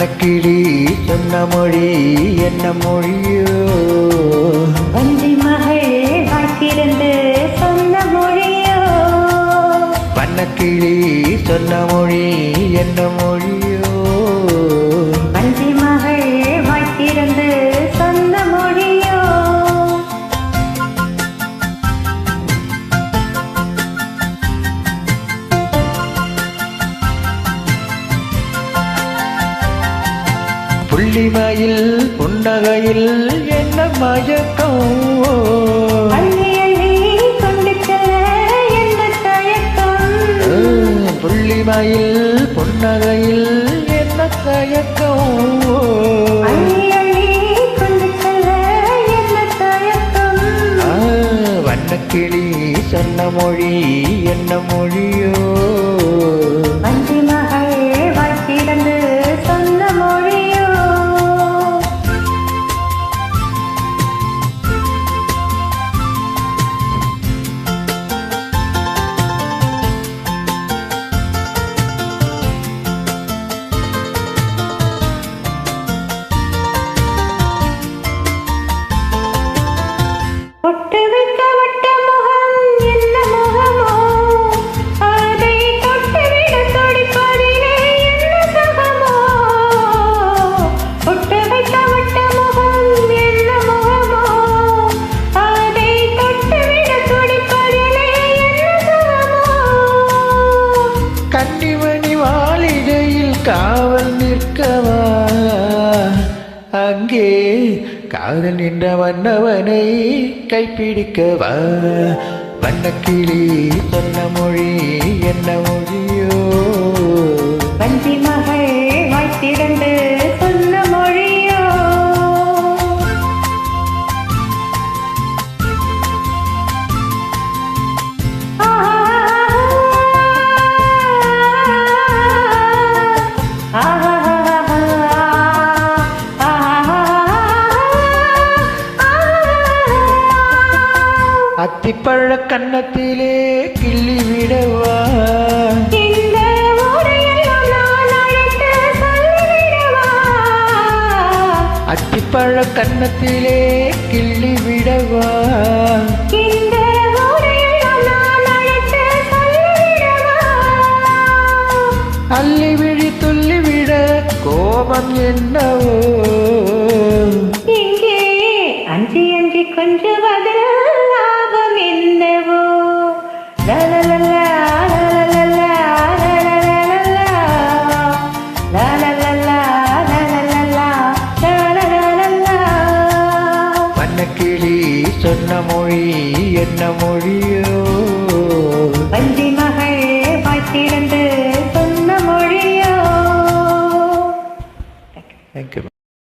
வண்ணக்கிளி சொன்ன மொழி என்ன மொழியோ? வஞ்சி மகள் வாக்கிருந்து சொந்த மொழியோ? வண்ணக்கிளி சொன்ன மொழி என்ன மொழியோ புள்ளிமயில் புன்னகையில் என்ன மயக்கம்? புள்ளிமயில் புன்னகையில் என்ன தயக்கம்? வண்ணக்கிளி சொன்ன மொழி என்ன மொழியோ? நிற்கவா அங்கே காதல் நின்ற வண்ணவனை கைப்பிடிக்கவா? வண்ணக்கிளி சொன்ன மொழி என்ன மொழியோ? அத்திப்பழ கன்னத்திலே கிள்ளி விடவா? அத்திப்பழ கன்னத்திலே கிள்ளி விடவா? அள்ளி விழி துள்ளி விட கோபம் என்னவோ? இங்கே அஞ்சி அஞ்சி என்னவோ கிளி சொன்ன மொழி என்ன மொழியோ? வந்தி மகள் பார்த்திருந்து சொன்ன மொழியோ? தேங்க்யூ